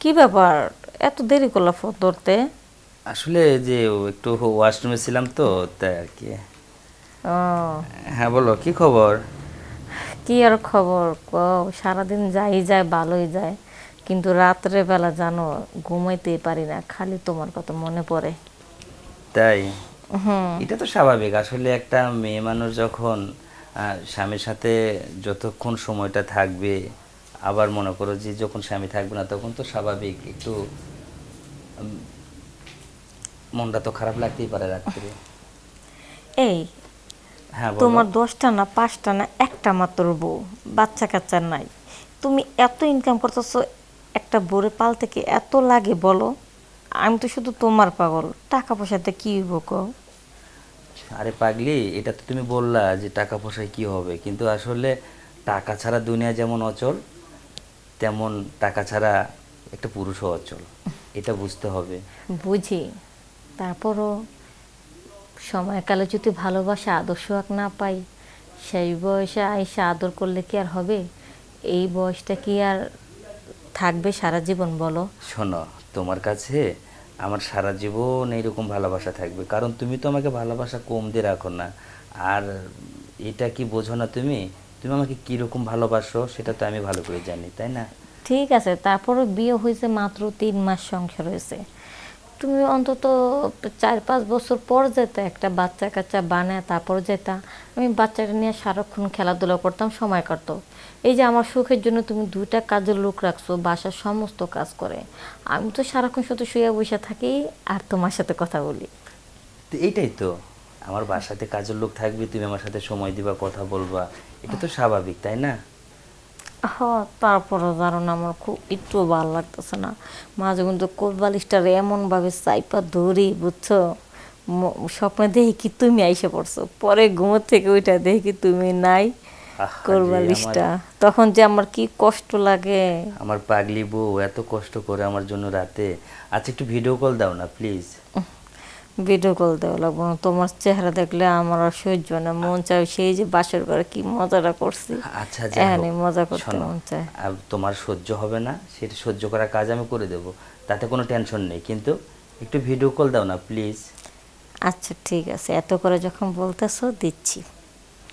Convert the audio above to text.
কি ব্যাপার? এত দেরি করলা ফোন ধরতে? আসলে যে একটু ওয়াশরুমে ছিলাম তো তাই আর কি। ও। হ্যাঁ বলো কি খবর? কি আর খবর? কও সারাদিন যাই যায় ভালোই যায়। কিন্তু রাত্রে বেলা জানো ঘুমাইতে পারি না খালি তোমার কথা মনে পড়ে। তাই? হুম। এটা তো স্বাভাবিক। আসলে একটা মেয়ে মানুষ যখন স্বামীর সাথে যতক্ষণ সময়টা থাকবে আবার মনে করো যে যখন স্বামী থাকবে না তখন তো স্বাভাবিক একটু মনটা তো খারাপ লাগতেই পারে রাত্রে। এই হ্যাঁ তোমার দশটা না পাঁচটা না একটা মাত্র বউ বাচ্চা কাচ্চা নাই। তুমি এত ইনকাম করতেছো একটা বউরে পাল থেকে এত লাগে বলো? আমি তো শুধু তোমার পাগল টাকা পয়সাতে কি হইব কও? আরে পাগলি এটা তো তুমি বললা যে টাকা পয়সায় কি হবে কিন্তু আসলে টাকা ছাড়া দুনিয়া যেমন অচল তেমন টাকা ছাড়া একটা পুরুষও অচল এটা বুঝতে হবে। বুঝি। তারপরও সময়কালে যদি ভালোবাসা আদর্শ এক না পাই সেই বয়সে আইসা আদর করলে কি আর হবে? এই বয়সটা কি আর থাকবে সারা জীবন বলো? শোনো তোমার কাছে আমার সারা জীবন এইরকম ভালোবাসা থাকবে। কারণ তুমি তো আমাকে ভালোবাসা কম দিয়ে রাখো না। আর এটা কি বোঝো না তুমি? তুমি আমাকে কীরকম ভালোবাসো সেটা তো আমি ভালো করে জানি তাই না? ঠিক আছে তারপরও বিয়ে হয়েছে মাত্র তিন মাস সংসার হয়েছে। তুমি অন্তত চার পাঁচ বছর পর যেতে একটা বাচ্চা কাচ্চা বানায় তারপর যেতা। আমি বাচ্চাটা নিয়ে সারাক্ষণ খেলাধুলা করতাম সময় কাটতো। এই যে আমার সুখের জন্য তুমি দুইটা কাজের লোক রাখছো বাসার সমস্ত কাজ করে। আমি তো সারাক্ষণ শুধু শুয়ে বসে থাকি আর তোমার সাথে কথা বলি। তো এইটাই তো। আমার বাসাতে কাজের লোক থাকবে তুমি আমার সাথে সময় দিবা কথা বলবা। এটা তো স্বাভাবিক তাই না? হ তারপরও জানো না আমার খুব একটু ভালো লাগতেছে না। মাঝে কিন্তু কোলবালিশটার এমনভাবে চাইপা ধরি বুঝছ? স্বপ্নে দেখি কি তুমি আইসে পড়ছো। পরে ঘুমোর থেকে ওইটা দেখি কি তুমি নাই আহা, কোল যে বালিশটা। তখন যে আমার কি কষ্ট লাগে। আমার পাগলি বউ এত কষ্ট করে আমার জন্য রাতে। আচ্ছা একটু ভিডিও কল দাও না প্লিজ ভিডিও কল দেওয়া লাগবো। না তোমার চেহারা দেখলে আমার আর সহ্য না মন চাই সেই যে বাসর করে কি মজাটা করছি। আচ্ছা এখানে মজা করতে মন চায়। আর তোমার সহ্য হবে না সেটা সহ্য করার কাজ আমি করে দেব তাতে কোনো টেনশন নেই কিন্তু একটু ভিডিও কল দাও না প্লিজ আচ্ছা ঠিক আছে এত করে যখন বলতেছো দিচ্ছি।